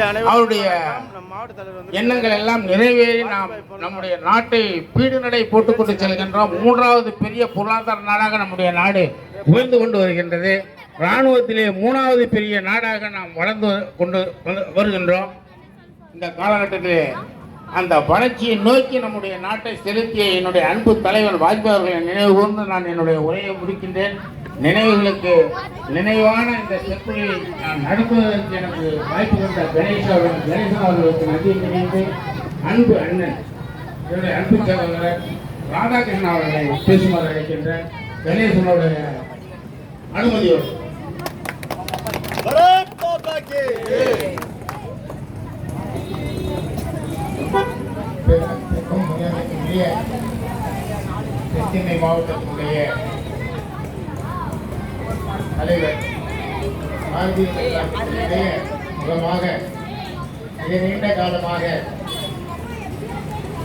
அவருடைய எண்ணங்கள் எல்லாம் நிறைவேறி நாம் நம்முடைய நாட்டை பீடு நடை போட்டுக்கொண்டு செல்கின்றோம். மூன்றாவது பெரிய பொருளாதார நாடாக நம்முடைய நாடு உயர்ந்து கொண்டு வருகின்றது. இராணுவத்திலே மூணாவது பெரிய நாடாக நாம் வளர்ந்து கொண்டு வந்து- வருகின்றோம். இந்த காலகட்டத்திலே அந்த வளர்ச்சியை நோக்கி நம்முடைய நாட்டை செலுத்திய என்னுடைய அன்பு தலைவர் வாஜ்பாய் அவர்களை நினைவு கூர்ந்து நான் என்னுடைய உரையை முடிக்கின்றேன். நினைவுகளுக்கு நினைவான இந்த சொற்பொழிவை நான் நடத்துவதற்கு எனக்கு வாய்ப்பு கொண்ட கணேசன் கணேசன் அவர்களுக்கு நன்றி தெரிவித்து அன்பு அண்ணன் என்னுடைய அன்பு சகோதரர் ராதாகிருஷ்ணன் அவர்களை பேசுமாறு அழைக்கின்ற கணேசனுடைய அனுமதியோடு. மாவட்டத்தினுடைய தலைவர் பாரதிய ஜனதா கட்சியினுடைய முகமாக மிக நீண்ட காலமாக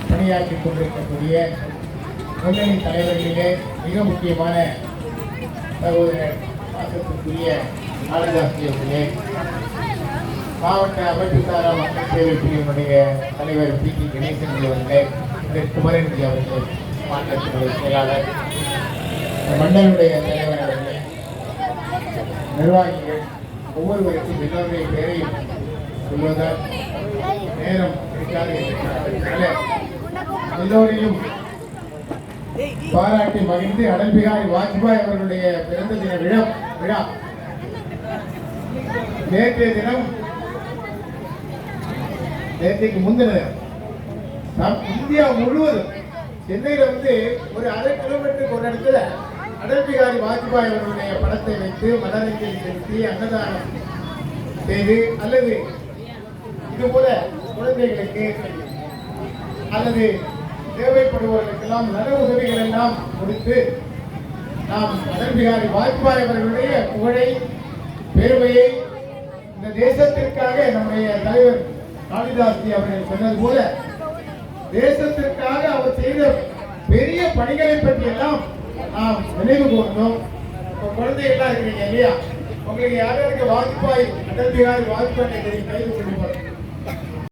பணியாற்றி கொண்டிருக்கக்கூடிய முன்னணி தலைவர்களிலே மிக முக்கியமான சகோதரர் பாசத்திற்குரிய காளிதாசி அவர்களே. மாவட்ட அமைப்பு சாரா மக்கள் சேவை பிரிவினுடைய தலைவர் பி. டி. கணேசன் அவர்களே திரு குமரன்ஜி அவர்கள் மாநிலத்தினுடைய செயலாளர் மன்னனுடைய தலைவர் நிர்வாகிகள் ஒவ்வொருவருக்கும் எல்லோருடைய பெயரையும் சொல்வதால் நேரம் இருக்காது என்பதனால எல்லோரையும் பாராட்டி மகிழ்ந்து அடல் பிகாரி வாஜ்பாய் அவர்களுடைய பிறந்த தின விழா விழா. நேற்றைய தினம் நேற்றைக்கு முந்தின இந்தியா முழுவதும் சென்னையில வந்து ஒரு அரை கிலோமீட்டருக்கு ஒரு இடத்துல அடல் பிகாரி வாஜ்பாய் அவர்களுடைய படத்தை வைத்து மலரஞ்சலி செலுத்தி அன்னதானம் செய்து அல்லது இது போல குழந்தைகளுக்கு அல்லது தேவைப்படுபவர்களுக்கெல்லாம் நல உதவிகள் எல்லாம் கொடுத்து நாம் அடல் பிகாரி வாஜ்பாய் அவர்களுடைய புகழை பெருமையை இந்த தேசத்திற்காக நம்முடைய தலைவர் காளிதாசி அவர்கள் சொன்னது போல தேசத்திற்காக அவர் செய்த பெரிய பணிகளை பற்றி எல்லாம் நாம் நினைவு கூர்ந்தோம் இப்போ குழந்தைகள்லாம் இருக்கிறீங்க இல்லையா? உங்களுக்கு யார் யாருக்கு வாஜ்பாய் அடல் பிஹாரி வாஜ்பாய் தெரியும்? கைது சொல்லி போகிறோம்